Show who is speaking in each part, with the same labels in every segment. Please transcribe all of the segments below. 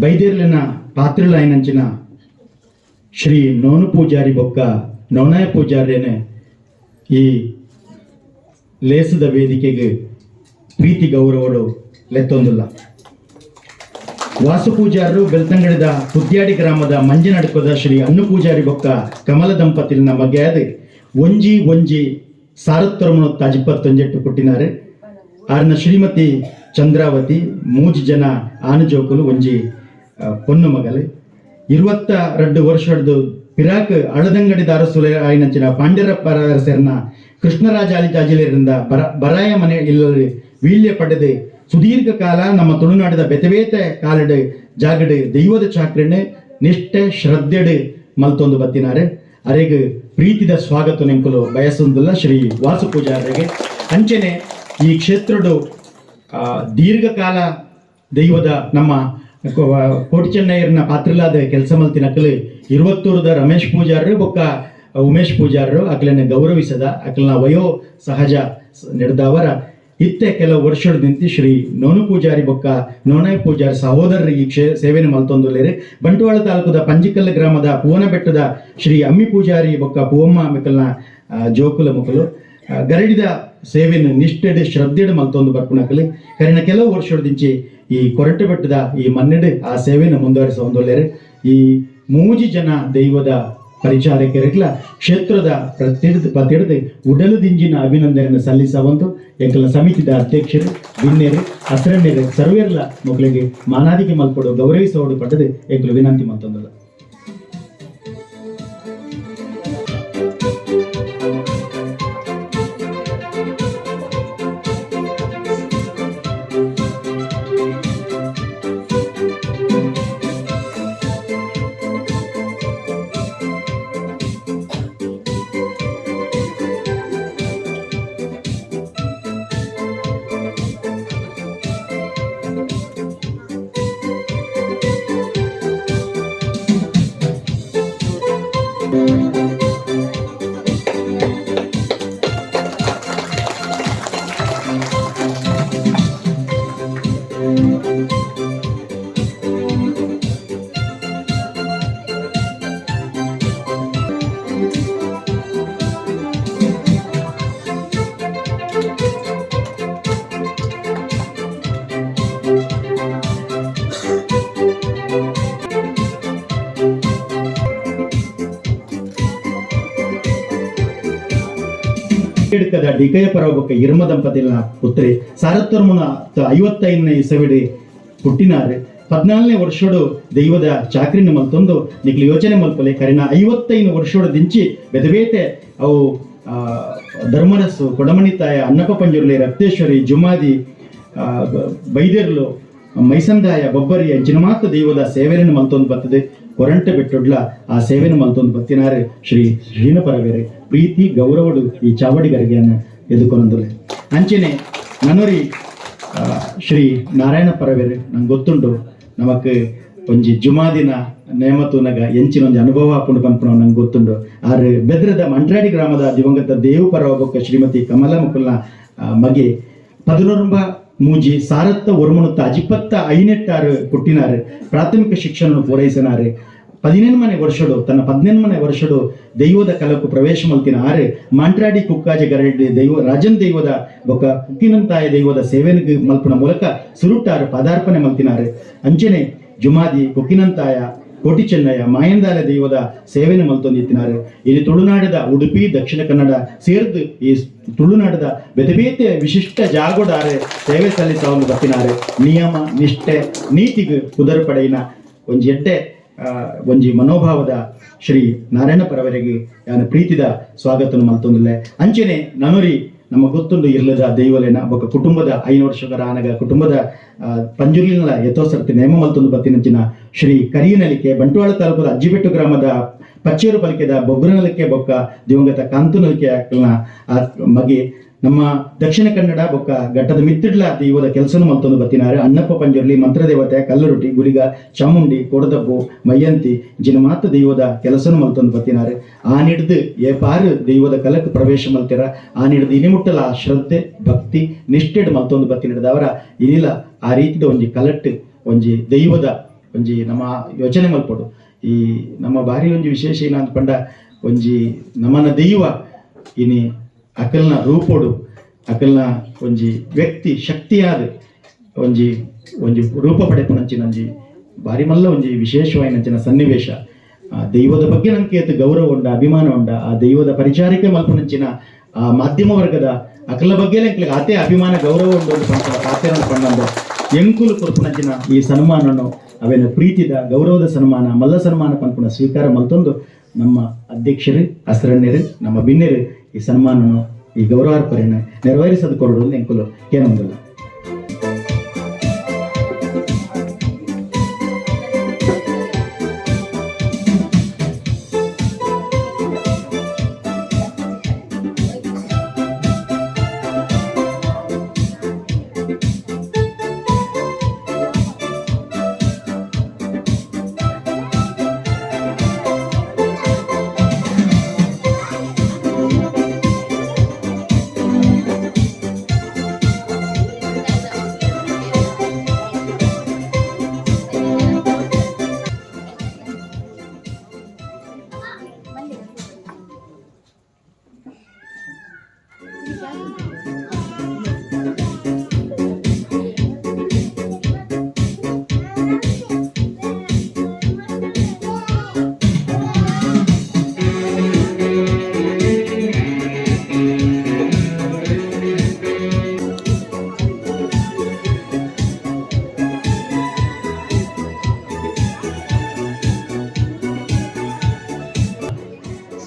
Speaker 1: ಬೈದೇರ್ಲಿನ ಪಾತ್ರಿಲಾಯನಂಚಿನ ಶ್ರೀ ನೋನು ಪೂಜಾರಿ ಬೊಕ್ಕ ನೌನಾಯ ಪೂಜಾರ್ಯನೇ ಈ ಲೇಸದ ವೇದಿಕೆಗೆ ಪ್ರೀತಿ ಗೌರವಗಳು ಲೆತ್ತೊಂದಿಲ್ಲ. ವಾಸು ಪೂಜಾರರು ಬೆಳ್ತಂಗಡದ ಕುದ್ಯಾಡಿ ಗ್ರಾಮದ ಮಂಜನಡ್ಕದ ಶ್ರೀ ಅನ್ನು ಪೂಜಾರಿ ಬೊಕ್ಕ ಕಮಲ ದಂಪತಿನ ಮಗ್ಯಾದ ಒಂಜಿ ಒಂಜಿ ಸಾರತ್ತರಮನು ತಾಜಿಪ್ಪತ್ತೊಂಜೆಟ್ಟು ಕೊಟ್ಟಿನಾರೆ. ಆರ್ನ ಶ್ರೀಮತಿ ಚಂದ್ರಾವತಿ, ಮೂಜಿ ಜನ ಆನುಜೋಕುಲು ಒಂಜಿ ಪೊನ್ನು ಮಗಲು. ಇರುವತ್ತ ರಡ್ಡು ವರ್ಷದ್ದು ಪಿರಾಕ್ ಅಳದಂಗಡಿ ದಾರಸುಲ ಆಯ್ನಂಚಿನ ಪಾಂಡ್ಯರಪ್ಪ ಸೇರ್ನ ಕೃಷ್ಣರಾಜ ಅಲಿತಾಜಿಲಿರಿಂದ ಬರ, ಬರಾಯ ಮನೆ ಇಲ್ಲದೆ ವೀಳ್ಯ ಪಡೆದೆ ಸುದೀರ್ಘ ಕಾಲ ನಮ್ಮ ತುಳುನಾಡದ ಬೆತವೇತ ಕಾಲಡು ಜಾಗಡು ದೈವದ ಚಾಕ್ರಣ್ಣೆ ನಿಷ್ಠೆ ಶ್ರದ್ಧೆಡು ಮಲ್ತೊಂದು ಬತ್ತಿನಾರೆ. ಅರೆಗ್ ಪ್ರೀತಿದ ಸ್ವಾಗತ ನೆಂಕುಲು ಬಯಸೊಂದಿಲ್ಲ ಶ್ರೀ ವಾಸು ಪೂಜಾರಿಗೆ ಅಂಚನೆ ಈ ಕ್ಷೇತ್ರಡು ದೀರ್ಘಕಾಲ ದೈವದ ನಮ್ಮ ಕೋಟಿ ಚೆನ್ನಯ್ಯರ್ನ ಪಾತ್ರಲಾದ ಕೆಲಸ ಮಲ್ತಿನಕಲು ಇರುವತ್ತೂರದ ರಮೇಶ್ ಪೂಜಾರರು, ಬೊಕ್ಕ ಉಮೇಶ್ ಪೂಜಾರರು ಅಕ್ಲನ್ನ ಗೌರವಿಸದ ಅಕ್ಲನ ವಯೋ ಸಹಜ ನಡೆದವರ ಇತ್ತೆ ಕೆಲವು ವರ್ಷದ ನಿಂತು ಶ್ರೀ ನೋನು ಪೂಜಾರಿ ಬೊಕ್ಕ ನೋನಾಯ್ ಪೂಜಾರಿ ಸಹೋದರರು ಈ ಕ್ಷೇ ಸೇವೆನ ಮಲ್ತೊಂದುಲ್ಲೇರಿ. ಬಂಟ್ವಾಳ ತಾಲೂಕದ ಪಂಜಿಕಲ್ ಗ್ರಾಮದ ಪೂವನ ಬೆಟ್ಟದ ಶ್ರೀ ಅಮ್ಮಿ ಪೂಜಾರಿ ಬೊಕ್ಕ ಪೂವಮ್ಮ ಮಕ್ಕಳನ್ನ ಜೋಕುಲ ಮಕ್ಕಳು ಗರಡಿದ ಸೇವೆಯನ್ನು ನಿಷ್ಠೆಡೆ ಶ್ರದ್ಧೆಡೆ ಮಲ್ತೊಂದು ಬರ್ಪುಣಕಲಿ ಕರಿನ ಕೆಲವು ವರ್ಷದಿಂಚಿ ಈ ಕೊರಟೆ ಬೆಟ್ಟದ ಈ ಮನ್ನೆಡ್ ಆ ಸೇವೆನ ಮುಂದುವರಿಸ ಒಂದೊಳ್ಳೆಯರೆ ಈ ಮೂಜಿ ಜನ ದೈವದ ಪರಿಚಾರಕರಿಗ್ಲ ಕ್ಷೇತ್ರದ ಪ್ರತಿಡ್ದು ಪ್ರತಿಡ್ದು ಉಡಲು ದಿಂಜಿನ ಅಭಿನಂದನೆಯನ್ನು ಸಲ್ಲಿಸವಂತು ಎಂಕಲ ಸಮಿತಿದ ಅಧ್ಯಕ್ಷರು ಬಿನ್ನೇರು ಹಸರಣ್ಯರು ಸರ್ವೇರ್ಲ ಮಕ್ಕಳಿಗೆ ಮಾನಾದಿಗೆ ಮಲ್ಪಡು ಗೌರವಿಸೋಡು ಪಟ್ಟದೆ ಎಂಕಲು ವಿನಂತಿ ಮತ್ತೊಂದಲ್ಲ. ಡಿಕಯ ಪರವಬಕ್ಕ ಇರ್ಮ ದಂಪತಿಗಳ ಪುತ್ರಿ ಸಾರತ್ವರ್ಮನ ಐವತ್ತೈದನೇ ಇಸವಿಡಿ ಹುಟ್ಟಿನಾರೆ. ಪದ್ನಾಲ್ನೇ ವರ್ಷಡು ದೈವದ ಚಾಕ್ರಿನ ಮಲ್ತೊಂದು ನಿಕ್ಲಿ ಯೋಚನೆ ಮಲ್ಪಲೆ. ಕರಿನ ಐವತ್ತೈದು ವರ್ಷೋಡ ದಿಂಚಿ ಬೆದವೇತೆ ಅವು ಧರ್ಮರಸು ಕೊಡಮಣಿತಾಯ ಅನ್ನಪ್ಪ ಪಂಜುರ್ಲಿ, ರಕ್ತೇಶ್ವರಿ, ಜುಮಾದಿ ಬೈದೇರ್ಲು, ಮೈಸಂದಾಯ, ಬೊಬ್ಬರಿ ಜಿನಮಾತ ದೈವದ ಸೇವೆಯನ್ನು ಮಲ್ತೊಂದು ಬರ್ತದೆ. ಕೊರಂಟೆ ಬಿಟ್ಟೊಡ್ಲ ಆ ಸೇವೆನೆ ಮಲ್ತೊಂದು ಬತ್ತಿನಾರೆ ಶ್ರೀ ಶ್ರೀನಪರವೇರೆ. ಪ್ರೀತಿ ಗೌರವಡು ಈ ಚಾವಡಿಗರಿಗೆ ಎದುಕೊಂಡಲೆ ಅಂಚನೆ ನನರಿ ಶ್ರೀ ನಾರಾಯಣ ಪರವೇರೆ ನಂಗೆ ಗೊತ್ತುಂಡು ನಮಕ್ ಒಂಜಿ ಜುಮಾದಿನ ನೇಮತುನಗ ಎಂಚಿನ ಒಂದು ಅನುಭವ ಹಾಕೊಂಡು ಪನ್ಪುನ ನಂಗೆ ಗೊತ್ತುಂಡು ಆರ್ ಬೆದ್ರದ ಮಂಡ್ರಾಡಿ ಗ್ರಾಮದ ದಿವಂಗತ ದೇವು ಪರವಬೊಕ್ಕ ಶ್ರೀಮತಿ ಕಮಲಾ ಮುಕುಲ್ನ ಮಗೆ ಪದಿನೊರಂಬ ಮೂಜಿ ಸಾರತ್ತ ಒರ್ಮಣುತ್ತ ಅಜಿಪತ್ತ ಐನೆಟ್ಟಾರು ಪುಟ್ಟಿನಾರು. ಪ್ರಾಥಮಿಕ ಶಿಕ್ಷಣ ಪೂರೈಸಿನಾರು. ಪದಿನೆನ್ಮನೆ ವರ್ಷಡು, ತನ್ನ ಪದಿನೆನ್ಮನೆ ವರ್ಷಡು ದೈವದ ಕಲಕು ಪ್ರವೇಶ ಮಲ್ತಿನ ಆರೆ ಮಾಂಟ್ರಾಡಿ ಕುಕ್ಕಾಜೆ ಗರಡಿ ದೈವ, ರಾಜನ್ ದೈವದ ಬೊಕ್ಕ ಕುಕ್ಕಿನಂತಾಯ ದೈವದ ಸೇವೆನಿಗೆ ಮಲ್ಪನ ಮೂಲಕ ಸುರುಟ್ಟಾರು ಪದಾರ್ಪಣೆ ಮಲ್ತಿನಾರು. ಅಂಚನೆ ಜುಮಾದಿ ಕುಕ್ಕಿನಂತಾಯ ಕೋಟಿ ಚೆನ್ನಯ್ಯ ಮಾಯಂದಾಲ ದೈವದ ಮಲ್ತು ಮಲ್ತೊಂದಿತ್ತಿನಾರು ಇಲ್ಲಿ ತುಳುನಾಡದ ಉಡುಪಿ, ದಕ್ಷಿಣ ಕನ್ನಡ ಸೇರಿದು ಈ ತುಳುನಾಡದ ಬೇತೆ ಬೇತೆ ವಿಶಿಷ್ಟ ಜಾಗೋಡಾರೆ ಸೇವೆ ಸಲ್ಲಿಸವನ್ನು ಬತ್ತಿನಾರೆ ನಿಯಮ, ನಿಷ್ಠೆ, ನೀತಿಗೆ ಕುದರ್ ಪಡೆಯಿನ ಒಂಜಿ ಎಡ್ಡೆ ಒಂಜಿ ಮನೋಭಾವದ ಶ್ರೀ ನಾರಾಯಣ ಪರವರಿಗೆ ಯಾನ ಪ್ರೀತಿದ ಸ್ವಾಗತನ ಮಲ್ತೊಂದಿಲ್ಲ. ಅಂಚನೆ ನನರಿ ನಮ್ಮ ಗೊತ್ತುಂಡು ಇರ್ಲದ ದೈವಲೇನ ಬೊಕ್ಕ ಕುಟುಂಬದ ಐನೋಡ್ ಶುಗರ ಆನಗ ಕುಟುಂಬದ ಪಂಜುರ್ಲಿನ ಯಥೋಸರ್ತಿ ನೇಮ ಮಲ್ತೊಂದು ಬತ್ತಿನಂಚಿನ ಶ್ರೀ ಕರಿಯನಲಿಕೆ ಬಂಟ್ವಾಳ ತಾಲೂಕದ ಅಜ್ಜಿಬೆಟ್ಟು ಗ್ರಾಮದ ಪಚ್ಚೇರು ಪಲಿಕೆದ ಬೊಗ್ರನಲಿಕೆ ಬೊಕ್ಕ ದಿವಂಗತ ಅಕ್ಕಲ್ನ ಆ, ಮಗೆ ನಮ್ಮ ದಕ್ಷಿಣ ಕನ್ನಡ ಬೊಕ್ಕ ಘಟ್ಟದ ಮಿತ್ತಿಡ್ಲ ದೈವದ ಕೆಲಸನು ಮಲ್ತೊಂದು ಬತ್ತಿನಾರೆ. ಅಣ್ಣಪ್ಪ ಪಂಜುರ್ಲಿ, ಮಂತ್ರದೇವತೆ, ಕಲ್ಲುರುಟಿ, ಗುಲಿಗ, ಚಾಮುಂಡಿ ಕೊಡದಬ್ಬು ಮಯ್ಯಂತಿ ಜಿನಮಾತ ದೈವದ ಕೆಲಸನು ಮಲ್ತೊಂದು ಬತ್ತಿನಾರೆ. ಆ ನಿಡ್ದು ಏ ಪಾರು ದೈವದ ಕಲಕ್ ಪ್ರವೇಶ ಮಲ್ತಿರ. ಆ ನಿಡ್ದು ಇನಿಮುಟ್ಟಲ ಆ ಶ್ರದ್ಧೆ, ಭಕ್ತಿ, ನಿಷ್ಠೆಡ್ ಮಲ್ತೊಂದು ಬತ್ತಿ ಹಿಡ್ದವರ ಇನಿಲ ಆ ರೀತಿದ ಒಂಜಿ ಕಲಟ್, ಒಂಜಿ ದೈವದ, ಒಂಜಿ ನಮ್ಮ ಯೋಚನೆ ಮಲ್ಪಡು. ಈ ನಮ್ಮ ಬಾರಿ ಒಂಜಿ ವಿಶೇಷ ಏನಂತ ಪಂಡ, ಒಂಜಿ ನಮ್ಮನ್ನ ದೈವ, ಇನಿ ಅಕಲ್ನ ರೂಪೋಡು, ಅಕಲ್ನ ಒಂಜಿ ವ್ಯಕ್ತಿ, ಶಕ್ತಿಯಾದ ಒಂಜಿ ಒಂಜಿ ರೂಪ ಪಡೆಪುನಂಚಿನ ಒಂಜಿ ಬಾರಿ ಮಲ್ಲ ಒಂಜಿ ವಿಶೇಷವಾಯಿನಂಚಿನ ಸನ್ನಿವೇಶ. ಆ ದೈವದ ಬಗ್ಗೆ ನಂಗೆ ಗೌರವ ಉಂಡ, ಅಭಿಮಾನ ಉಂಡ, ಆ ದೈವದ ಪರಿಚಾರಿಕೆ ಮಲ್ಪುನಂಚಿನ ಆ ಮಾಧ್ಯಮ ವರ್ಗದ ಅಕಲ ಬಗ್ಗೆ ಆತೆ ಅಭಿಮಾನ, ಗೌರವ ಉಂಡು ಆಚರಣೆ ಪಂಡ ಎಂಕುಲು ಕೊರ್ಪುನಂಚಿನ ಈ ಸನ್ಮಾನನು ಅವೇನು ಪ್ರೀತಿದ, ಗೌರವದ ಸನ್ಮಾನ, ಮಲ್ಲ ಸನ್ಮಾನ ಪಂಪುನ ಸ್ವೀಕಾರ ಮಲ್ತೊಂದು ನಮ್ಮ ಅಧ್ಯಕ್ಷರು ಹಸ್ರಣ್ಯರು ನಮ್ಮ ಬಿನ್ನೆರು ಈ ಸನ್ಮಾನ ಈ ಗೌರವಾರ್ಪಣೆ ನೆರವೇರಿಸದು ಅಂತ ಎಂಕುಲು ಏನೊಂದಿಲ್ಲ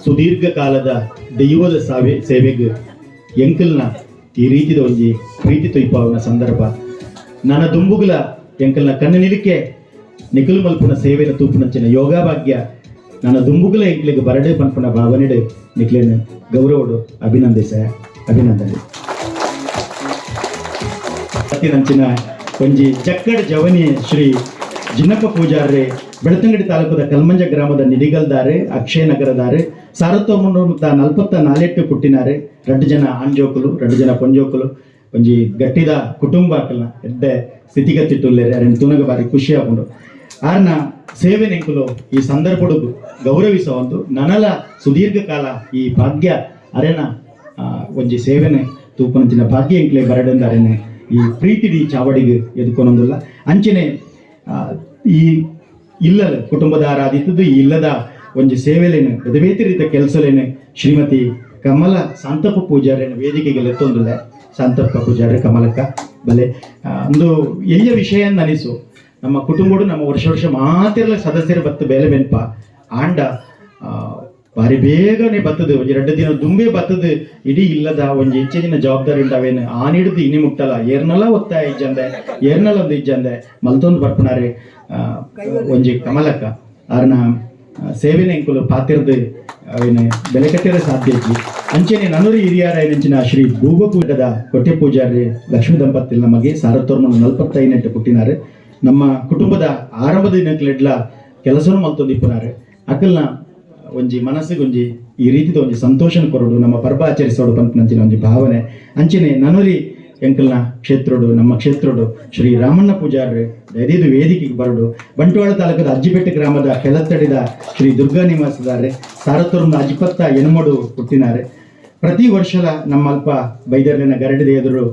Speaker 1: ಸುದೀರ್ಘ ಕಾಲದ ದೈವದ ಸಾವೆ, ಸೇವೆಗೆ ಎಂಕಲ್ನ ಈ ರೀತಿದ ಒಂಜಿ ಪ್ರೀತಿ ತೊಯ್ಪಾವನ ಸಂದರ್ಭ. ನನ್ನ ದುಂಬುಗಲ ಎಂಕಲ್ನ ಕಣ್ಣು ನಿಲಿಕೆ ನಿಖಲು ಮಲ್ಪುನ ಸೇವೆನ ತೂಪುನಂಚಿನ ಯೋಗ ಭಾಗ್ಯ ನನ್ನ ದುಂಬುಗಲ ಎಂಕ್ಲಿಗೆ ಬರಡೆ ಪನ್ಪುನ ಭಾವನೆಡೆ ನಿಖಲಿನ ಗೌರವಡು ಅಭಿನಂದಿಸ, ಅಭಿನಂದನೆ. ನಂಚಿನ ಒಂಜಿ ಚಕ್ಕಡ್ ಜವನಿ ಶ್ರೀ ಜಿನ್ನಪ್ಪ ಪೂಜಾರ್ರೆ, ಬೆಳತಂಗಡಿ ತಾಲೂಕದ ಕಲ್ಮಂಜ ಗ್ರಾಮದ ನಿಡಿಗಲ್ದಾರೆ ಅಕ್ಷಯ ನಗರದಾರೆ ಸಾವಿರದ ಒಂಬೈನೂರ ನಲ್ವತ್ತ ನಾಲ್ಕು ಪುಟ್ಟಿನಾರೆ ರೆಡ್ಡು ಜನ ಆಂಜೋಕುಲು ರೆಡ್ಡು ಜನ ಪೊಂಜೋಕುಲು. ಒಂಜಿ ಗಟ್ಟಿದ ಕುಟುಂಬ ಆಕಲ್ನ ಎಡ್ಡೆ ಸ್ಥಿತಿಗತಿಟ್ಟುಲ್ಲೇರೆ ಅರೆಂಡ್ ತುನಗ ಬಾರಿ ಖುಷಿ ಆಗೊಂಡು ಆರ್ನ ಸೇವೆ ನೆಂಕುಲು ಈ ಸಂದರ್ಭಡು ಗೌರವಿಸೋ ಒಂದು ನನಲ ಸುದೀರ್ಘ ಕಾಲ ಈ ಭಾಗ್ಯ ಅರೆನ ಒಂಜಿ ಸೇವೆನೆ ತೂಪನಂಚಿನ ಭಾಗ್ಯ ಎಂಕ್ಲೆ ಬರಡೆಂದರೆನೆ ಈ ಪ್ರೀತಿಡಿ ಚಾವಡಿಗೆ ಎದುಕೊಂದೊಂದಿಲ್ಲ ಅಂಚನೆ ಈ ಇಲ್ಲದ ಕುಟುಂಬದ ಆರಾಧಿತದ್ದು ಈ ಇಲ್ಲದ ಒಂಜಿ ಸೇವೆಲೇನು ರೀತಿಯ ಕೆಲಸಲೇನು ಶ್ರೀಮತಿ ಕಮಲ ಶಾಂತಪ್ಪ ಪೂಜಾರಿನ ವೇದಿಕೆಗೆ ಎತ್ತೊಂದಿಲ್ಲ ಶಾಂತಪ್ಪ ಪೂಜಾರಿ ಕಮಲಕ್ಕ. ಬಲೆ ಆ, ಒಂದು ಎಲ್ಲಿಯ ವಿಷಯ ಅನಿಸು. ನಮ್ಮ ಕುಟುಂಬಡು ನಮ್ಮ ವರ್ಷ ವರ್ಷ ಮಾತಿರಲ ಸದಸ್ಯರು ಬತ್ತು ಬೇಲೆ ಬೆನ್ಪ. ಆಂಡ ಆ, ಬಾರಿ ಬೇಗನೆ ಬತ್ತದು. ಒಂಜಿ ಎರಡು ದಿನ ದುಂಬೆ ಬತ್ತದು. ಇಡೀ ಇಲ್ಲದ ಒಂಜಿ ಹೆಚ್ಚಿನ ಜವಾಬ್ದಾರಿ ಉಂಟಾವೇನು ಆನಿಡ್ದು ಇನಿ ಮುಟ್ಟಲ್ಲ. ಏರ್ನಲ್ಲ ಒತ್ತಾಯ ಇಜ್ಜಂದೆ. ಏರ್ನಲ್ಲ ಒಂದು ಇಜ್ಜಂದೆ. ಮಲ್ತೊಂದು ಬರ್ಪನಾರೆ ಆ, ಒಂಜಿ ಕಮಲಕ್ಕ. ಆರ್ನ ಆ, ಸೇವೆನ ಎಂಕುಲು ಪಾತಿರ್ದು ಬೆಲೆ ಕಟ್ಟಿರ ಸಾಧ್ಯ ಇಜ್ಜಿ ಅಂಚೆನೆ ನನ್ನೂರು ಹಿರಿಯರ ನೆಂಚಿನ ಶ್ರೀ ಭೂಗೋಪೀಠದ ಕೊಟ್ಟೆ ಪೂಜಾರಿ ಲಕ್ಷ್ಮೀ ದಂಪತಿ ನಮಗೆ ಸಾರತ್ತೋರ್ಮನ ನಲ್ಪತ್ತೈನೆಂಟು ಪುಟ್ಟಿನಾರೆ ನಮ್ಮ ಕುಟುಂಬದ ಆರಂಭದ ದಿನಕ್ಲೆಡ್ಲ ಕೆಲಸವನ್ನು ಮಲ್ತೊಂದಿಪ್ಪುನಾರೆ ಅಕಲ್ನ ಒಂಜಿ ಮನಸ್ಸಿಗೊಂಜಿ ಈ ರೀತಿದ ಒಂಜಿ ಸಂತೋಷನ ಕೊರಡು, ನಮ್ಮ ಪರ್ಬ ಆಚರಿಸೋಡು ಪಂಪಿನಂಚಿನ ಒಂಜಿ ಭಾವನೆ. ಅಂಚೆನೆ ನನುರಿ ಎಂಕಲ್ನ ಕ್ಷೇತ್ರಡು, ನಮ್ಮ ಕ್ಷೇತ್ರಡು, ಶ್ರೀ ರಾಮಣ್ಣ ಪೂಜಾರ್ರೆ ದಯದಿದು ವೇದಿಕೆಗೆ ಬರಡು. ಬಂಟ್ವಾಳ ತಾಲೂಕದ ಅಜ್ಜಿಬೆಟ್ಟ ಗ್ರಾಮದ ಕೆಳತಡಿದ ಶ್ರೀ ದುರ್ಗಾ ನಿವಾಸದಾರೆ ಸಾರತ್ತೂರ್ನ ಅಜಿಪತ್ತ ಎನ್ಮಡು ಹುಟ್ಟಿನಾರೆ. ಪ್ರತಿ ವರ್ಷ ನಮ್ಮ ಅಲ್ಪ ಬೈದರ್ಲಿನ ಗರಡಿದ ಎದುರು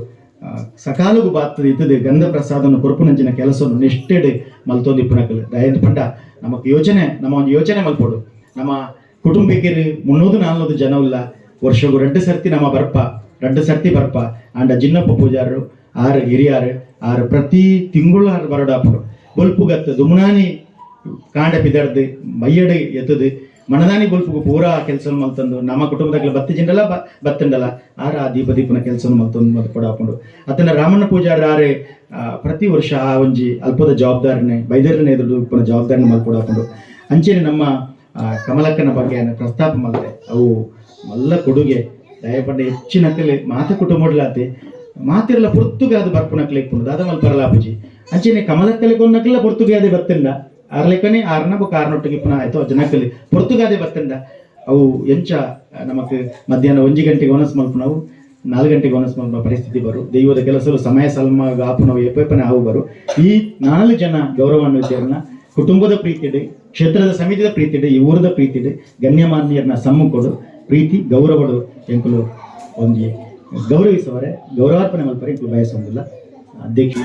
Speaker 1: ಸಕಾಲಗು ಬಾತದ ಇದ್ದದೆ ಗಂಧ ಪ್ರಸಾದನ ಕೊರಪುನಂಚಿನ ಕೆಲಸವನ್ನು ನಿಷ್ಠೆಡ್ ಪುನಕಲ್. ದಯದ ಪಂಡ, ನಮಕ್ ಯೋಚನೆ, ನಮ್ಮ ಒಂದು ಯೋಚನೆ ಮಲ್ಪಡು. ನಮ್ಮ ಕುಟುಂಬಕ್ಕೆ ಮುನ್ನೂದು ನಾಲ್ನೂದು ಜನ ಇಲ್ಲ ವರ್ಷಗೂ ರೆಡ್ಡು ಸರ್ತಿ ನಮ್ಮ ಬರ್ಪ. ರೆಡ್ಡು ಸರ್ತಿ ಬರ್ಪ ಆಂಡ ಜಿನ್ನಪ್ಪ ಪೂಜಾರರು ಆರು ಹಿರಿಯಾರು ಆರು ಪ್ರತಿ ತಿಂಗಳು ಆರು ಬರಡಾಪುಡು ಬೊಲ್ಪುಗತ್ತು ದುಮ್ನಾನಿ ಕಾಂಡ ಪಿದಡ್ದು ಮೈಯಡೆ ಎತ್ತದು ಮನದಾನಿ ಬೊಲ್ಪುಗು ಪೂರಾ ಕೆಲಸ ಮಲ್ತಂದು ನಮ್ಮ ಕುಟುಂಬದಾಗ ಬತ್ತಿ ಜಿಂಡಲ ಬ ಬತ್ತಂಡಲ ಆರ ಆ ದೀಪ ದೀಪನ ಕೆಲಸ ಮಲ್ತಂದು ಮತ್ತೆ ಕೊಡಾಪುಂಡು ಅತನ ರಾಮಣ್ಣ ಪೂಜಾರ ಆರೆ ಪ್ರತಿ ವರ್ಷ ಆ ಒಂಜಿ ಅಲ್ಪದ ಜವಾಬ್ದಾರಿನೇ ಬೈದರಿನ ಎದುರು ಉಪ್ಪನ ಜವಾಬ್ದಾರಿನ ಮಲ್ಕೊಡಾಪುಂಡು ಅಂಚೆನೆ ನಮ್ಮ ಕಮಲಕ್ಕನ ಬಗ್ಗೆ ಪ್ರಸ್ತಾಪ ಮಲ್ತೆ ಅವು ಮಲ್ಲ ಕೊಡುಗೆ ಹೆಚ್ಚಿನಕಲೆ ಮಾತ ಕುಟುಂಬಡ್ಲಾತೆ ಮಾತಿರಲ್ಲ ಪೊರ್ತುಗಾದ ಬರ್ಪುನಕ್ಲೆ ಇಪ್ಪುಂಡು ದಾದ ಕಮಲ ಕಲೆ ಅಂಚೆನೆ ಕಮಲಕ್ಕಲೆ ಕೊನ್ನಕ್ಲ ಪೊರ್ತುಗಾದೆ ಬತ್ತಿಂದ ಅರ್ಲೆಕನೆ ಆರ್ನ ಕಾರ್ನೊಟ್ಟಿಗೆ ಪುನಃ ಆಯ್ತು ಜನಕ್ಕಲ್ಲಿ ಪೊರ್ತುಗಾದೆ ಬತ್ತಂಡ ಅವು ಎಂಚ, ನಮಕ್ ಮಧ್ಯಾಹ್ನ ಒಂಜಿ ಗಂಟೆಗೆ ಒನಸ್ ಮಲ್ಪುನವು ನಾಲ್ಕು ಗಂಟೆಗೆ ಒನಸ್ ಮಲ್ಪ ಪರಿಸ್ಥಿತಿ ಬರು. ದೈವದ ಕೆಲಸಲು ಸಮಯ ಸಲ್ಮ ಆಪುನವು ಎಪ್ಪನೆ ಆವು ಬರು. ಈ ನಾಲ್ಕು ಜನ ಗೌರವಾನ್ವಿತರನ್ನ, ಕುಟುಂಬದ ಪ್ರೀತಿಡೆ ಕ್ಷೇತ್ರದ ಸಮಿತಿದ ಇದೆ ಈ ಊರದ ಇದೆ ಗಣ್ಯಮಾನ್ಯರನ್ನ ಸಮ್ಮುಕೊಡು ಪ್ರೀತಿ ಗೌರವಗಳು ಎಂಕುಲು ಒಂದು ಗೌರವಿಸುವರೆ ಗೌರವಾರ್ಪಣೆ ಮಲ್ಪರೆ ಎಂಕುಲು ಬಯಸೋದಿಲ್ಲ ಅಧ್ಯಕ್ಷ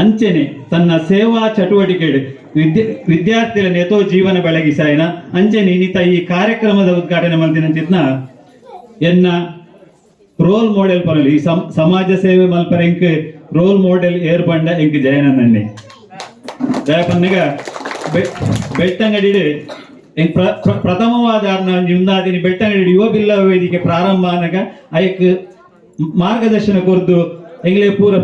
Speaker 2: ಅಂಚೆನೆ ತನ್ನ ಸೇವಾ ಚಟುವಟಿಕೆಗಳು ವಿದ್ಯ, ವಿದ್ಯಾರ್ಥಿಗಳ ನೆತೋ ಜೀವನ ಬೆಳಗಿಸಾಯನ ಅಂಚೆನೆ ಇನ್ನಿತ ಈ ಕಾರ್ಯಕ್ರಮದ ಉದ್ಘಾಟನೆ ಮಾಡ್ತೀನಂಚಿತ್ನ ಎನ್ನ ರೋಲ್ ಮಾಡೆಲ್ ಪರಲಿ ಈ ಸಮ್- ಸಮಾಜ ಸೇವೆ ಮಲ್ಪರ ಎಂಕ್ ರೋಲ್ ಮಾಡೆಲ್ ಏರ್ಪಂಡ ಎಂಕ್ ಜಯನಂದಣ್ಣೆ ಜಯಪನ್ನಗ ಬೆಟ್ಟಂಗಡಿ ಪ್ರಥಮವಾದ ನಿಮ್ದಾದಿನಿ ಬೆಟ್ಟಂಗಡಿ ಯುವ ಬಿಲ್ಲ ವೇದಿಕೆ ಪ್ರಾರಂಭ ಆನಗ ಐಕ್ ಮಾರ್ಗದರ್ಶನ ಕೊರ್ದು ಎಂಗ್ಲೆ ಪೂರ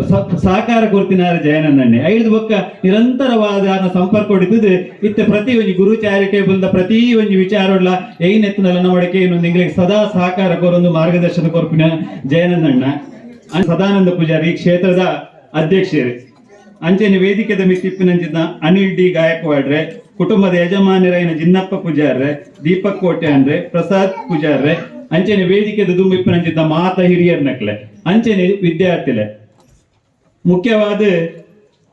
Speaker 2: ಸಹಕಾರ ಕೊರ್ತಿನಾರ ಜಯನಂದಣ್ಣೆ ಐದು ಬೊಕ್ಕ ನಿರಂತರವಾದ ಸಂಪರ್ಕ ಹೊಡಿತದೆ, ಇತ್ತೆ ಪ್ರತಿ ಒಂಜಿ ಗುರು ಚಾರಿಟೇಬಲ್ ಪ್ರತಿ ಒಂಜಿ ವಿಚಾರಡ್ಲ ಏನೆತ್ತನಲ್ಲ ನಮ್ಮಡಕೆ ಇನ್ನೊಂದು ಎಂಗ್ಲಿಗೆ ಸದಾ ಸಹಕಾರ ಕೊರೊಂದು ಮಾರ್ಗದರ್ಶನ ಕೊರ್ಪಿನ ಜಯನಂದಣ್ಣ ಸದಾನಂದ ಪೂಜಾರಿ ಈ ಕ್ಷೇತ್ರದ ಅಧ್ಯಕ್ಷರೇ. ಅಂಚೆನೆ ವೇದಿಕೆದ ಮಿತ್ತಿಪ್ಪಿನಂಚಿದ್ದ ಅನಿಲ್ ಡಿ ಗಾಯಕ್ವಾಡ್ರೆ, ಕುಟುಂಬದ ಯಜಮಾನರೈನ ಜಿನ್ನಪ್ಪ ಪೂಜಾರ್ರೆ, ದೀಪಕ್ ಕೋಟೆ ಅಂದ್ರೆ ಪ್ರಸಾದ್ ಪೂಜಾರ್ರೆ ಅಂಚೆನೆ ವೇದಿಕೆದ ದುಂಬಿಪ್ಪಿನಂಚಿದ್ದ ಮಾತ ಹಿರಿಯರ್ ನಕ್ಲೆ ಅಂಚೆನೆ ವಿದ್ಯಾರ್ಥಿಲೆ. ಮುಖ್ಯವಾದ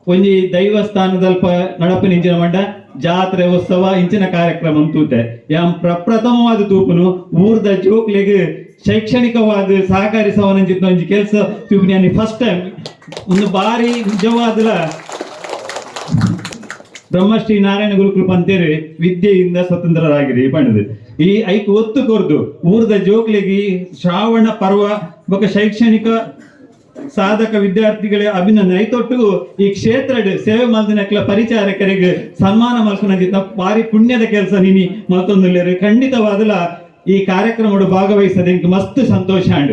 Speaker 2: ಒಂಜಿ ದೈವಸ್ಥಾನದಲ್ಪ ನಡಪಿನ ಇಂಚಿನ ಮಂಡ, ಜಾತ್ರೆ ಉತ್ಸವ ಇಂಚಿನ ಕಾರ್ಯಕ್ರಮ ತೂತೆ ಯಾಮ್ ಪ್ರಪ್ರಥಮವಾದ ತೂಪುನು ಊರ್ದ ಜೋಕ್ಲೆಗ್ ಶೈಕ್ಷಣಿಕವಾದ ಸಹಕರಿಸವನಂಚಿತ್ತ ಒಂಜಿ ಕೆಲಸ ತೂಪಿನ ಫಸ್ಟ್ ಟೈಮ್ ಒಂದು ಬಾರಿ ನಿಜವಾದ ಬ್ರಹ್ಮಶ್ರೀ ನಾರಾಯಣ ಗುರುಕೃಪ ಅಂತೇಳಿ ವಿದ್ಯೆಯಿಂದ ಸ್ವತಂತ್ರರಾಗಿರಿ ಪಣದು ಈ ಐಕ್ ಒತ್ತು ಕೊರ್ದು ಊರ್ದ ಜೋಕ್ಲೆಗಿ ಶ್ರಾವಣ ಪರ್ವ ಬೊಕ ಶೈಕ್ಷಣಿಕ ಸಾಧಕ ವಿದ್ಯಾರ್ಥಿಗಳ ಅಭಿನಂದನೆ. ಐತೊಟ್ಟು ಈ ಕ್ಷೇತ್ರ ಸೇವೆ ಮಲ್ದಿನಕ್ಲ ಪರಿಚಾರಕರಿಗೆ ಸನ್ಮಾನ ಮಲ್ಕನಂಚಿತ್ತ ಭಾರಿ ಪುಣ್ಯದ ಕೆಲಸ ನೀನಿ ಮತ್ತೊಂದು ಖಂಡಿತವಾದಲ ಈ ಕಾರ್ಯಕ್ರಮ ಭಾಗವಹಿಸದೆ ಮಸ್ತ್ ಸಂತೋಷ ಅಂಡ್.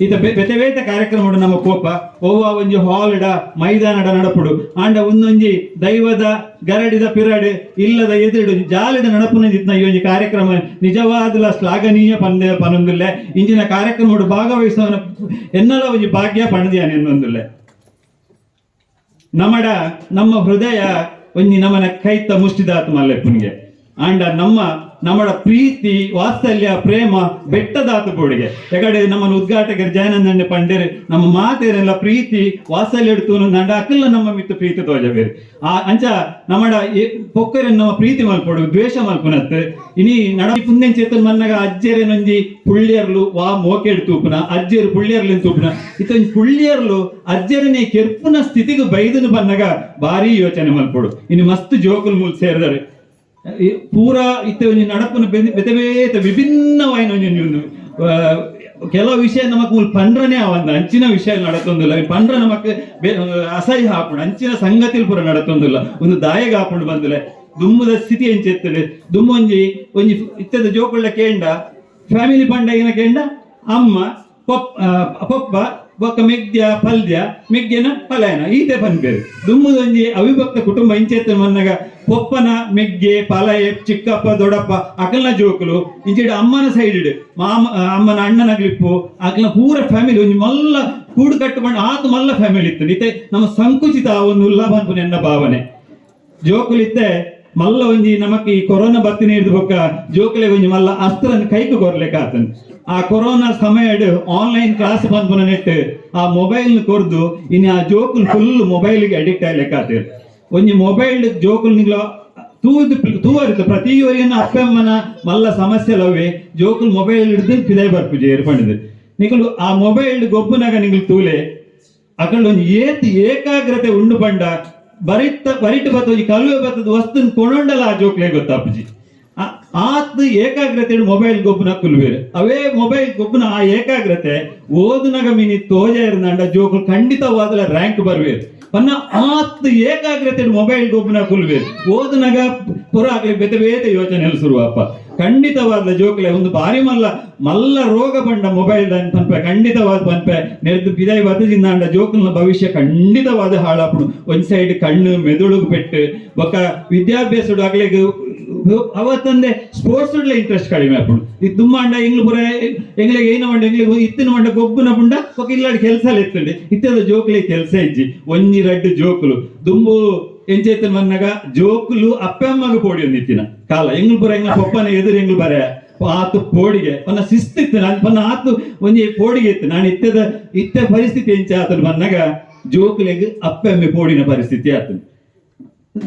Speaker 2: ಬೆ- ಬೆತೆ ಬೇತ ಕಾರ್ಯಕ್ರಮ ನಮ್ಮ ಕೋಪ. ಒವ್ವ ಒಂಜಿ ಹಾಲ್ಡ ಮೈದಾನಡ ನಡಪುಡು. ಆಂಡ ಒಂದೊಂಜಿ ದೈವದ ಗರಡಿದ ಪಿರಡ್ ಇಲ್ಲದ ಎದುರು ಜಾಲಿದ ನಡಪುನಂಜಿತ್ನ ಈ ಒಂದು ಕಾರ್ಯಕ್ರಮ. ನಿಜವಾದ ಶ್ಲಾಘನೀಯ ಪಂದ್ಯ ಪನೊಂದುಲ್ಲೆ. ಇಂದಿನ ಕಾರ್ಯಕ್ರಮ ಭಾಗವಹಿಸುವ ಎನ್ನಲ ಒಂಜಿ ಭಾಗ್ಯ ಪಣದಿಯಾನ ಎನ್ನೊಂದಿಲ್ಲ. ನಮಡ ನಮ್ಮ ಹೃದಯ ಒಂಜಿ ನಮನ ಕೈತ ಮುಷ್ಟಿದಾತ ಮಲ್ಲೆಪ್ಪನಿಗೆ. ಆಂಡ ನಮ್ಮ ನಮ್ಮಡ ಪ್ರೀತಿ, ವಾತ್ಸಲ್ಯ, ಪ್ರೇಮ ಬೆಟ್ಟದಾತು ಬೋಡಿಗೆ ಯಾಕಡೆ ನಮ್ಮನ್ನು ಉದ್ಘಾಟಕರು ಜಯನಂದಣ್ಣ ಪಂಡೇರು ನಮ್ಮ ಮಾತೇರೆಲ್ಲ ಪ್ರೀತಿ, ವಾತ್ಸಲ್ಯ ಎಡ್ತು ನಂಡ ನಮ್ಮ ಮಿತ್ತು ಪ್ರೀತಿ ತೋಜ ಬೇರೆ ಆ, ಅಂಚ ನಮ್ಮಡ ಪೊಕ್ಕರೆ ನಮ್ಮ ಪ್ರೀತಿ ಮಲ್ಪಡು ದ್ವೇಷ ಮಲ್ಪನತ್ತೆ ಇನಿ ನಡ ಪುಂದೆನ್ ಚೇತನ್ ಮನ್ನಗ ಅಜ್ಜೆರೆನೊಂಜಿ ಪುಳ್ಳಿಯರ್ಲು ವಾ ಮೋಕೆಡ್ ತೂಪುನ ಅಜ್ಜೆರು ಪುಳ್ಳಿಯರ್ಲು ತೂಪುನ ಇತನ್ ಪುಳ್ಳಿಯರ್ಲು ಅಜ್ಜೆರನೆ ಕೆರ್ಪುನ ಸ್ಥಿತಿಗೆ ಬೈದನು ಬನ್ನಗ ಭಾರಿ ಯೋಚನೆ ಮಲ್ಪಡು ಇನ್ನು ಮಸ್ತ್ ಜೋಕುಲ್ ಮೂಲ್ ಸೇರಿದರೆ ಪೂರ ಇತ್ತೆ ಒಂಜಿ ನಡಪುನ ಬೆತೆ ವಿಭಿನ್ನವಾಯಿನ ಒಂಜಿ ಕೆಲವು ವಿಷಯ ನಮಕ್ ಪಂಡ್ರನೇ ಅವಂದ ಅಂಚಿನ ವಿಷಯ ನಡತೊಂದಿಲ್ಲ ಪಂಡ್ರ ನಮಕ್ ಅಸಹ್ಯ ಹಾಕೊಂಡು ಅಂಚಿನ ಸಂಗತಿಲ್ ಪೂರ ನಡತೊಂದಿಲ್ಲ ಒಂದು ದಾಯಗ ಹಾಪುಂಡು ಬಂದಿಲ್ಲ ದುಮ್ಮದ ಸ್ಥಿತಿ ಎಂಚೆತ್ತಡೆ. ದುಮ್ಮೊಂಜಿ ಒಂಜಿ ಇತ್ತದ ಜೋಕುಳ್ಳ ಕೇಂಡ ಫ್ಯಾಮಿಲಿ ಪಂಡ ಏನ ಕೇಂಡ ಅಮ್ಮ ಪಪ್ ಆ, ಪಪ್ಪ ಬೊಕ್ಕ ಮೆಗ್ದ್ಯ ಫಲ್ದ್ಯ ಮೆಗ್ಗೆನ ಪಲಾಯನ ಈತೆ ಪನ್ಪೇರು ದುಮ್ಮುದೊಂಜಿ ಅವಿಭಕ್ತ ಕುಟುಂಬ ಇಂಚೇತನ ಮನ್ನಗ, ಪೊಪ್ಪನ ಮೆಗ್ಗೆ, ಪಲಯೆ, ಚಿಕ್ಕಪ್ಪ, ದೊಡ್ಡಪ್ಪ, ಅಕಲ್ನ ಜೋಕುಲು, ಇಂಚಿಡ ಅಮ್ಮನ ಸೈಡ್ ಮಾಮ ಅಮ್ಮನ ಅಣ್ಣನ ಗ್ಲಿಪ್ಪು ಅಕಲ್ನ ಪೂರ ಫ್ಯಾಮಿಲಿ ಒಂಜಿ ಮಲ್ಲ ಕೂಡು ಕಟ್ಟುಕೊಂಡು ಆತ ಮಲ್ಲ ಫ್ಯಾಮಿಲಿ ಇತ್ತು. ಇತ್ತೆ ನಮ್ಮ ಸಂಕುಚಿತ ಒಂದು ಉಲ್ಲಾಭ ಅಂತ ನನ್ನ ಭಾವನೆ. ಜೋಕುಲಿತ್ತೆ ಮಲ್ಲ ಒಂಜಿ ನಮಕ್ ಈ ಕೊರೋನಾ ಬತ್ತಿನ ಹಿಡಿದು ಬೊಕ್ಕ ಜೋಕಲೆ ಒಂಜಿ ಮಲ್ಲ ಅಸ್ತ್ರನ್ ಕೈಕು ಕೊರ್ಲೆಕ್ ಆತನ್. ಆ ಕೊರೋನಾ ಸಮಯಡ್ ಆನ್ಲೈನ್ ಕ್ಲಾಸ್ ಬಂದ್ಬನ ನೆಟ್ ಆ ಮೊಬೈಲ್ ಕೊರ್ದು ಇನ್ನು ಆ ಜೋಕುಲ್ ಫುಲ್ ಮೊಬೈಲ್ಗೆ ಅಡಿಕ್ಟ್ ಆಗ್ಲಿಕ್ಕೆ ಆತೇರು ಒಂಜಿ ಮೊಬೈಲ್ ಜೋಕುಲ್ ನಿಗ್ಲ ತೂದು ತೂವರಿತು. ಪ್ರತಿಯೊರಿಯನ್ನು ಅಪ್ಪಮ್ಮನ ಮಲ್ಲ ಸಮಸ್ಯೆಲವೇ ಜೋಕುಲ್ ಮೊಬೈಲ್ ಹಿಡಿದು ಪಿದೈ ಬರ್ಪುಜೆ ಏರ್ಪಣಿದು ನಿಗಲು ಆ ಮೊಬೈಲ್ ಗೊಬ್ಬನಾಗ ನಿಗಲು ತೂಲೆ ಅಕಲ್ ಒಂದು ಏತ್ ಏಕಾಗ್ರತೆ ಉಂಡು ಬಂಡ ಬರಿತ ಬರಿಟ್ ಬತ್ತ ಈ ಕಲುವೆ ಬತ್ತದ ವಸ್ತುನ್ ಕೊಂಡಲ್ಲ ಆ ಜೋಕ್ಲೆ ಗೊತ್ತಾಪುಜಿ ಆ- ಆತ್ ಏಕಾಗ್ರತೆ ಮೊಬೈಲ್ ಗೊಬ್ಬನ ಕುಲ್ವೇರು ಅವೇ ಮೊಬೈಲ್ ಗೊಬ್ಬನ, ಆ ಏಕಾಗ್ರತೆ ಓದುನಗ ಮಿನಿ ತೋಜ ಇರ್ನಂಡ ಜೋಕುಲು ಖಂಡಿತವಾದಲ ರ್ಯಾಂಕ್ ಬರ್ವೇರು ಪನ್ನ ಆತ್ ಏಕಾಗ್ರತೆ ಮೊಬೈಲ್ ಗೊಬ್ಬನ ಕುಲ್ವೇರು ಓದುನಗ ಪುರ ಆಗ್ಲಿ ಬೆತೆ ಬೇತೆ ಯೋಚನೆ ಶುರುವಪ್ಪ. ಖಂಡಿತವಾದ ಜೋಕ್ಲೆ, ಒಂದು ಬಾರಿ ಮಲ್ಲ ಮಲ್ಲ ರೋಗ ಬಂಡ ಮೊಬೈಲ್ ಪನ್ಪೆ ಖಂಡಿತವಾದ ಪನ್ಪೆ ನೆರೆದು ಬಿದೈ ಜಿಂದಾಂಡ ಜೋಕುಲ್ನ ಭವಿಷ್ಯ ಖಂಡಿತವಾದ ಹಾಳಾಪುಡು ಒಂದ್ ಸೈಡ್ ಕಣ್ಣು ಮೆದುಳುಗು ಪೆಟ್ಟು ಒಕ್ಕ ವಿದ್ಯಾಭ್ಯಾಸ ಆಗ್ಲಿಗೆ ಅವತ್ತಂದೆ ಸ್ಪೋರ್ಟ್ಸ್ ಇಂಟ್ರೆಸ್ಟ್ ಕಡಿಮೆ ಆಪುಡು ಇದು ತುಂಬ ಅಂಡ ಎಂಗ್ಲು ಪುರ ಎಂಗ್ಲಿಗೆ ಏನ ಮಂಡ ಎಂಗ್ಲಿಗೆ ಇತ್ತಿನ ಮಂಡ ಗೊಬ್ಬುನ ಪುಂಡ ಒಕ್ಕ ಇಲ್ಲಾಡಿ ಕೆಲಸ ಎತ್ತಂಡೆ ಇತ್ತದ ಜೋಕ್ಲೆ ಕೆಲಸ ಇಜ್ಜಿ. ಒಂಜಿ ರಡ್ಡು ಜೋಕುಲು. ದುಂಬು ಎಂಚೇತ ಮನ್ನಗ, ಜೋಕುಲು ಅಪ್ಪಮ್ಮಗ ಪೋಡಿ ಒಂದಿತ್ತಿನ ಕಾಲ. ಎಂಗ್ಲು ಬರ ಎಂಗ್ಲ ಪಪ್ಪನ ಎದುರು ಎಂಗ್ಲು ಬರ? ಆತು ಪೋಡಿಗೆ. ಪನ್ನ ಶಿಸ್ತಿತ್ತು. ನಾನು ಪನ್ನ ಆತು ಒಂಜಿ ಪೋಡಿಗೆ ಇತ್ತು. ನಾನು ಇತ್ತದ, ಇತ್ತ ಪರಿಸ್ಥಿತಿ ಎಂಚ ಆತನು ಬನ್ನಾಗ ಜೋಕುಲೆಗ್ ಅಪ್ಪಮ್ಮೆ ಪೋಡಿನ ಪರಿಸ್ಥಿತಿ ಆತನು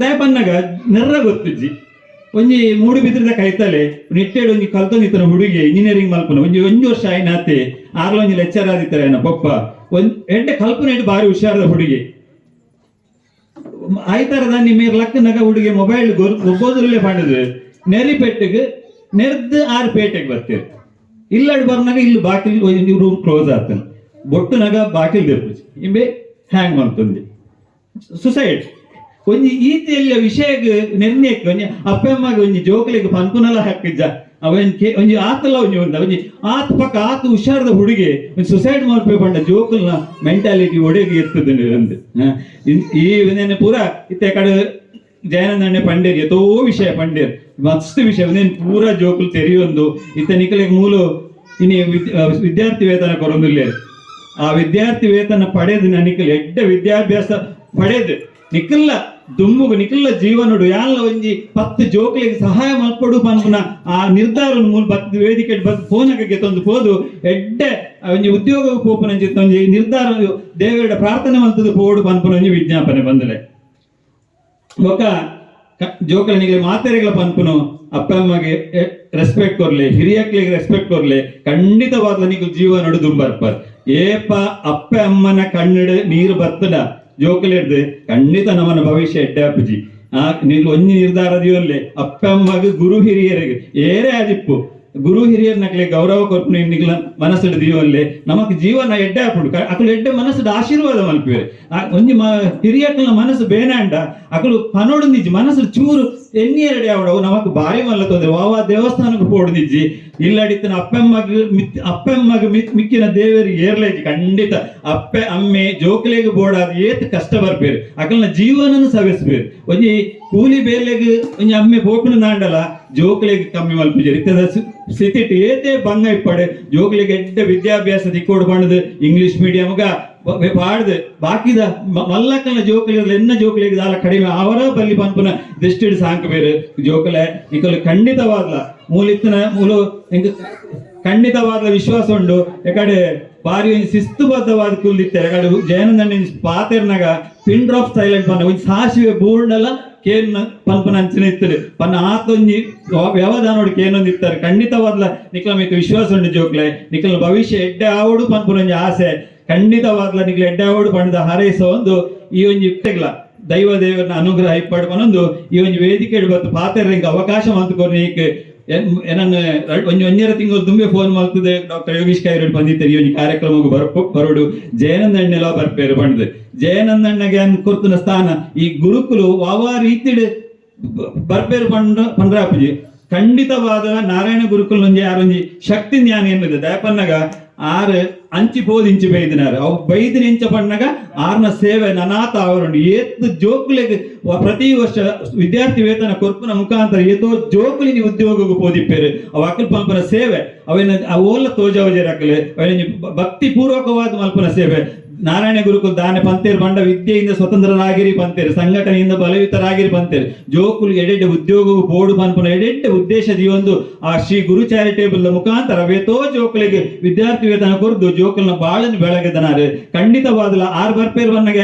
Speaker 2: ದಯಪನ್ನಗ ನೆರ್ರ ಗೊತ್ತಿಜ್ಜಿ. ಒಂಜಿ ಮೂಡು ಬಿದ್ರದ ಕೈತಲೆ ನಿಟ್ಟೆಡು ಒಂಜಿ ಕಲ್ತೊಂದಿತ್ತನ ಹುಡುಗಿ ಇಂಜಿನಿಯರಿಂಗ್ ಮಲ್ಪನ. ಒಂಜಿ ಒಂದು ವರ್ಷ ಆಯ್ನಾತೆ. ಆರ್ಲ ಒಂಜಿ ಲೆಕ್ಚರ್ ಆದಿತ್ತಾರೆ ನನ್ನ ಪಪ್ಪ. ಒಂದ್ ಎಂಟೆ ಕಲ್ಪನೆ ಬಾರಿ ಹುಷಾರದ ಹುಡುಗಿ. ಆಯ್ತಾರದ ನಿಮ್ಮ ಲಕ್ಕನಗ ಹುಡುಗಿ ಮೊಬೈಲ್ ಗೊಬ್ಬೋದ್ರಲ್ಲೇ ನೆರಿ ನೆರಿಪೆಟ್ಟಿಗೆ ನೆರ್ದು ಆರು ಪೇಟೆಗೆ ಬರ್ತೇವೆ ಇಲ್ಲಡ್ ಬರ್ನಾಗ ಇಲ್ಲಿ ಬಾಕಿಲ್ ರೂಮ್ ಕ್ಲೋಸ್ ಆಗ್ತಾನೆ. ಬೊಟ್ಟುನಾಗ ಬಾಕಿಲ್ ತೆಪ್ಪುಜಿ ಇಂಬೆ ಹ್ಯಾಂಗ್ ಮಾಡ್ತಂದೆ ಸುಸೈಡ್ ಒಂಜಿ ಈತಿಯಲ್ಲಿ ವಿಷಯಕ್ಕೆ ನಿರ್ಣಯಕ್ಕೆ ಒಂಜಿ ಅಪ್ಪಮ್ಮಗೆ ಒಂಜಿ ಜೋಕಲಿಗೆ ಪನ್ಪುನಲ ಹಾಕಿಜ್ಜ ಅವನ್ ಕೆ ಒಂಜಿ ಆತಲ್ಲ ಒಂಜಿ ಉಂಡ ಒಂಜಿ ಆತ ಪಕ್ಕ ಆತ ಹುಷಾರದ ಹುಡುಗಿ, ಒಂಜಿ ಸುಸೈಡ್ ಮಾಡ್ಬೇಕು ಪಂಡ ಜೋಕಲ್ನ ಮೆಂಟಾಲಿಟಿ ಒಡೆಗೆ ಇರ್ತದೆ ಒಂದು ಈ ಒಂದೇನೆ ಪೂರ ಇತ್ತೆ ಕಡೆ ಜಯನಂದಣ್ಣೆ ಪಂಡೇರಿ ಎತ್ತೋ ವಿಷಯ ಪಂಡೇರ್ ಮಸ್ತ್ ವಿಷಯ, ಒಂದೇನು ಪೂರ ಜೋಕುಲು ತೆರೆಯೊಂದು, ಇತ್ತ ನಿಕಲಿಗೆ ಮೂಲು ಇನಿ ವಿದ್ಯಾರ್ಥಿ ವೇತನ ಕೊರೊಂದಿಲ್ಲ ಆ ವಿದ್ಯಾರ್ಥಿ ವೇತನ ಪಡೆದು ನಿಖಲ್ ಎಡ್ಡ ವಿದ್ಯಾಭ್ಯಾಸ ಪಡೆದು. ನಿಖಲ್ಲ ದುಮ್ಮುಗು ನಿಖಲ್ಲ ಜೀವನುಡು ಯಾಲ್ಲ ಒಂಜಿ ಪತ್ತು ಜೋಕ್ಲಿಗೆ ಸಹಾಯ ಮಲ್ಪಡು ಪನ್ಪುನ ಆ ನಿರ್ಧಾರ ಮೂಲ ಬತ್ ವೇದಿಕೆ ಬತ್ ಫೋನಕ್ಕೆ ತಂದು ಹೋದು, ಎಡ್ಡೆ ಒಂಜಿ ಉದ್ಯೋಗ ಪೋಪನ ಒಂಜಿ ನಿರ್ಧಾರ ದೇವರ ಪ್ರಾರ್ಥನೆ ಮಂತದ ಪೋಡು ಪನ್ಪುನ ಒಂಜಿ ವಿಜ್ಞಾಪನೆ ಬಂದಲೆ ఒక ಜೋಕಲನಿಗೆ ಮಾತೆರೆಗಳ ಪನ್ಪುನು ಅಪ್ಪ, ಅಮ್ಮಗೆ ರೆಸ್ಪೆಕ್ಟ್ ಕೊರ್ಲೆ ಹಿರಿಯಕ್ಲಿಗೆ ರೆಸ್ಪೆಕ್ಟ್ ಕೊರ್ಲೆ ಖಂಡಿತವಾದ ನಿಗೂ ಜೀವ ನಡು ದುಂಬರ್ಪರ್ ಏಪ ಅಪ್ಪ, ಅಮ್ಮನ ಕಣ್ಣಿಡು ನೀರು ಬತ್ತಡ ಜೋಕಲಿಡ್ದು ಖಂಡಿತ ನಮ್ಮನ ಭವಿಷ್ಯ ಎಡ್ಡೆ ಅಪ್ಪಜಿ. ಆ ನೀವು ಒಂಜಿ ನಿರ್ಧಾರ ದಿಯೋಲ್ಲೆ ಅಪ್ಪ ಅಮ್ಮಗೆ ಗುರು ಹಿರಿಯರಿಗೆ, ಏರೇ ಆದಿಪ್ಪು. ಗುರು ಹಿರಿಯರ್ ನಕ್ಲೆ ಗೌರವ ಕೊರ್ಪುನ ನಿಗ್ಲ ಮನಸ್ಸು ದಿಯೋಲ್ಲೆ ನಮಕ್ ಜೀವನ ಎಡ್ಡೆ ಹಾಕೊಂಡು ಅಕಲು ಎಡ್ಡೆ ಮನಸ್ಸು ಆಶೀರ್ವಾದ ಮಲ್ಪಿವೆ. ಒಂಜಿ ಮ ಮನಸ್ಸು ಬೇನಾಂಡ, ಅಕಲು ಪನೋಡು ನಿಜ ಮನಸ್ಸು ಚೂರು ಎಣ್ಣಿ ಎರಡೆ ಅವಡವು ನಮಕ್ ಬಾರಿ ಮಲ್ಲ ತೊಂದ್ರೆ. ವಾವ, ದೇವಸ್ಥಾನಕ್ಕೆ ಪೋಡ್ದಿಜ್ಜಿ ಇಲ್ಲಡಿತ್ತನ ಅಪ್ಪೆಮ್ಮಗ್ ಮಿತ್ ಅಪ್ಪೆಮ್ಮಗ್ ಮಿಕ್ಕಿನ ದೇವರಿಗೆ ಏರ್ಲೈಜಿ ಖಂಡಿತ. ಅಪ್ಪೆ, ಅಮ್ಮೆ, ಜೋಕಲೆಗ್ ಬೋಡಾದ ಏತ್ ಕಷ್ಟ ಬರ್ಬೇರು. ಅಕಲ್ನ ಜೀವನನು ಸವೆಸ್ಬೇರು. ಒಂಜಿ ಕೂಲಿ ಬೇಲೆಗ್ ಒಂಜಿ ಅಮ್ಮೆ ಪೋಪಿನ ನಾಂಡಲ, ಜೋಕ್ಲೆಗ್ ಕಮ್ಮಿ ಮಲ್ಪಿಜರು ಇತ್ತದ ಸ್ಥಿತಿ ಏತೆ ಬಂಗ ಇಪ್ಪಡೆ. ಜೋಕ್ಲೆಗ್ ಎಡ್ಡ ವಿದ್ಯಾಭ್ಯಾಸ ತಿಕ್ಕೋಡು ಬಣ್ಣದ ಇಂಗ್ಲಿಷ್ ಮೀಡಿಯಮ್ಗ ಪಾಡ್ದು ಬಾಕಿದ ಮಲ್ಲಕ್ಕನ ಜೋಕಲಿ ಎನ್ನ ಜೋಕಲಿಗೆ ದಾಲ ಕಡಿಮೆ. ಅವರ ಬಲ್ಲಿ ಪನ್ಪುನ ದೃಷ್ಟಿಡ್ ಸಾಂಕ ಬೇರೆ. ಜೋಕಲೆ ಇಕಲು ಖಂಡಿತವಾದ್ಲ. ಮೂಲಿತ್ತನ, ಮೂಲು ಖಂಡಿತವಾದ ವಿಶ್ವಾಸ ಉಂಡು. ಯಾಕಡೆ ಬಾರಿ ಒಂಜಿ ಶಿಸ್ತುಬದ್ಧವಾದ ಕುಲ್ದಿತ್ತೆ. ಯಾಕಡೆ ಜಯನಂದನ ಪಾತೆರ್ನಾಗ ಪಿನ್ ಡ್ರಾಪ್ ಸೈಲೆಂಟ್ ಪನ್ನ ಒಂಜಿ ಸಾಸಿವೆ ಬೂರ್ಡಲ್ಲ ಕೇನ್ ಪನ್ಪನ ಅಂಚನೆ ಇತ್ತರೆ ಪನ್ನ ಆತೊಂಜಿ ವ್ಯವಧಾನೋಡು ಕೇನೊಂದು ಇತ್ತಾರೆ. ಖಂಡಿತವಾದ್ಲ ನಿಕ್ಲ ಮೇಕ ವಿಶ್ವಾಸ ಉಂಡು ಜೋಕ್ಲೆ. ನಿಕ್ಲ ಭವಿಷ್ಯ ಎಡ್ಡೆ ಆವಡು ಪನ್ಪುನ ಒಂಜಿ ಆಸೆ. ಖಂಡಿತವಾಗ್ಲ ನಿಕ್ಲ ಎಡ್ಡೆ ಬಣ್ಣದ ಹಾರೈಸೋ ಒಂದು ಈ ಒಂದು ಯುಕ್ತಿಗಳ ದೈವ ದೇವರನ್ನ ಅನುಗ್ರಹ ಇಪ್ಪಡ್ ಪನೊಂದು ಈ ಒಂದು ವೇದಿಕೆ ಬತ್ತು ಪಾತೆರ್ರಿಗೆ ಅವಕಾಶ ಮಂತ್ಕೊರ್ನಿ ಏನನ್ನ ಒಂಜಿ ಒಂಜರ ತಿಂಗಳು ತುಂಬೆ ಫೋನ್ ಮಾಡ್ತದೆ. ಡಾಕ್ಟರ್ ಯೋಗೀಶ್ ಕೈರಡ್ ಬಂದಿದ್ದಾರೆ. ಈ ಒಂದು ಕಾರ್ಯಕ್ರಮಕ್ಕೆ ಬರ, ಬರೋಡು ಜಯನಂದಣ್ಣೆಲ್ಲ ಬರ್ಪೇರು ಬಂಡದು ಜಯನಂದಣ್ಣಗೆ ಕುರ್ತನ ಸ್ಥಾನ ಈ ಗುರುಕುಲು ವಾವ ರೀತಿಡ್ ಬರ್ಪೇರು ಪಂಡ, ಪಂಡ್ರಾಪುಜಿ. ಖಂಡಿತವಾದ ನಾರಾಯಣ ಗುರುಕುಲ್ ಒಂಜಿ ಯಾರೊಂಜಿ ಶಕ್ತಿ ಜ್ಞಾನ ಏನಿದೆ ದಯಪನ್ನಗ ಆರು ಅಂಚಿ ಬೋದಿಂಚಿ ಬೈದಿನಾರು. ಅವು ಬೈದಿನ ಇಂಚ ಪಣ್ಣಗ ಆರ್ನ ಸೇವೆ ನನಾತ ಅವರುಂಡು ಏತ್ ಜೋಕ್ಲೆಗ್ ವ- ಪ್ರತಿ ವರ್ಷ ವಿದ್ಯಾರ್ಥಿ ವೇತನ ಕೊರ್ಪುನ ಮುಖಾಂತರ ಏತೋ ಜೋಕ್ಲಿನಿ ಉದ್ಯೋಗಕ್ಕೆ ಪೋದಿಪ್ಪೇರು ಅವ ಪಂಪನ ಸೇವೆ. ಅವೇನ ಆ ಓಲ ತೋಜಾವಜರಕ್ಕಲೆ ಅವೇನ ಭಕ್ತಿ ಪೂರ್ವಕವಾದ ಮಲ್ಪನ ಸೇವೆ. ನಾರಾಯಣ ಗುರುಕುಲ್ ದಾನೆ ಪಂತೇರ್ ಬಂಡ ವಿದ್ಯೆಯಿಂದ ಸ್ವತಂತ್ರರಾಗಿರಿ ಪಂತೇರ್ ಸಂಘಟನೆಯಿಂದ ಬಲವಿತರಾಗಿರಿ ಪಂತೇರ್ ಜೋಕುಲ್ ಎಡೆಡ್ ಉದ್ಯೋಗವು ಬೋರ್ಡು ಪನ್ಪುನ ಎಡೆಡ್ ಉದ್ದೇಶದಿ ಒಂದು ಆ ಶ್ರೀ ಗುರು ಚಾರಿಟೇಬಲ್ ಮುಖಾಂತರ ವೇತೋ ಜೋಕುಲಿಗೆ ವಿದ್ಯಾರ್ಥಿ ವೇತನ ಕೊರದು ಜೋಕುಲ್ನ ಬಾಳನ್ನು ಬೆಳಗೆದನಾರೆ. ಖಂಡಿತವಾದಲ ಆರ್ ಬರ್ಪೇರ್ ಬರ್ನಾಗ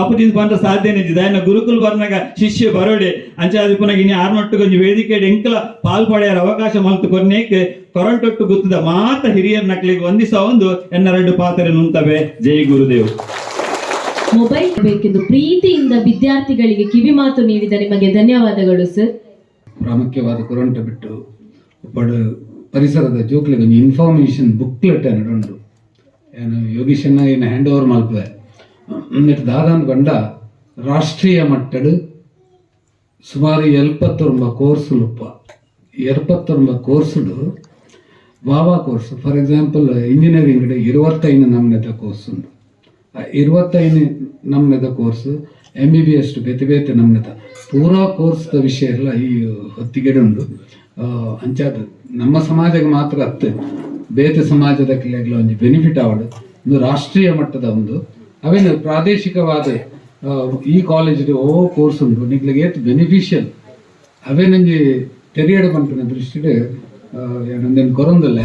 Speaker 2: ಆಪೋಜಿಟ್ ಬಂದ ಸಾಧ್ಯನೆ ದಾಯನ ಗುರುಕುಲ್ ಬರ್ನಾಗ ಶಿಷ್ಯ ಬರೋಡೆ. ಅಂಚಾದ ಪುನಃ ಇನ್ನು ಆರ್ನೊಟ್ಟು ವೇದಿಕೆ ಎಂಕಲ ಪಾಲ್ಪಡೆಯ ಅವಕಾಶ ಮಲ್ತು ಕೊನೆಗೆ ಕೊರಂಟೊಟ್ಟು ಗೊತ್ತದ ಮಾತ ಹಿರಿಯರ ನಕ್ಲಿಗೆ ಒಂದಿಸ ಒಂದು ಎನ್ನೆರಡು ಪಾತ್ರೆ ನುಂತವೆ ಜೈ ಗುರುದೇವ್
Speaker 3: ಮೊಬೈಲ್ ಬೇಕೆಂದು ಪ್ರೀತಿಯಿಂದ ವಿದ್ಯಾರ್ಥಿಗಳಿಗೆ ಕಿವಿ ಮಾತು ನೀಡಿದ ನಿಮಗೆ ಧನ್ಯವಾದಗಳು ಸರ್
Speaker 4: ಪ್ರಾಮುಖ್ಯವಾದ ಕುರಂಟ ಬಿಟ್ಟು ಒಬ್ಬಡು ಪರಿಸರದ ಜೋಕ್ಲಿಗೆ ಒಂದು ಇನ್ಫಾರ್ಮೇಷನ್ ಬುಕ್ಲೆಟ್ ಅನ್ನೋದು ಉಂಟು ಏನು ಯೋಗೀಶನ್ನ ಏನು ಹ್ಯಾಂಡ್ ಓವರ್ ಮಲ್ಪದೆ എന്നിട്ട് ದಾದಾನ್ ಬಂಡ ರಾಷ್ಟ್ರೀಯ ಮಟ್ಟಡು ಸುಮಾರು ಎಲ್ಪತ್ತೊಂಬ ಕೋರ್ಸುಲುಪ್ಪ ಎಲ್ಪತ್ತೊಂಬ ಕೋರ್ಸುಡು ಬಾಬಾ ಕೋರ್ಸ್ ಫಾರ್ ಎಕ್ಸಾಂಪಲ್ ಇಂಜಿನಿಯರಿಂಗ್ ಇರುವತ್ತೈದು ನಮ್ನೆದ ಕೋರ್ಸ್ ಉಂಟು. ಆ ಇರುವತ್ತೈದು ನಮ್ನೆದ course M B B S ಬೇತೆ ಬೇತೆ ನಮ್ನೆದ ಪೂರಾ ಕೋರ್ಸ್ದ ವಿಷಯ ಎಲ್ಲ ಈ ಹೊತ್ತಿಗೆಡೆ ಉಂಡು ಅಂಚಾದ ನಮ್ಮ ಸಮಾಜಕ್ಕೆ ಮಾತ್ರ ಅತ್ತೆ, ಬೇತೆ ಸಮಾಜದ ಕಲೆಗಳ ಒಂದು ಬೆನಿಫಿಟ್ ಆವಡು ಒಂದು ರಾಷ್ಟ್ರೀಯ ಮಟ್ಟದ ಒಂದು, ಅವೇನು ಪ್ರಾದೇಶಿಕವಾದ ಈ ಕಾಲೇಜ್ ಓ ಕೋರ್ಸ್ ಉಂಟು. ನಿಗ್ಲಿಗೆ ಏತ್ ಬೆನಿಫಿಷಿಯಲ್ ಅವೇ ತೆರೆಯಡ ಪಂಪಿನ ದೃಷ್ಟಿಡ್ ಏನೊಂದೇನು ಕೊರೊಂದಲ್ಲ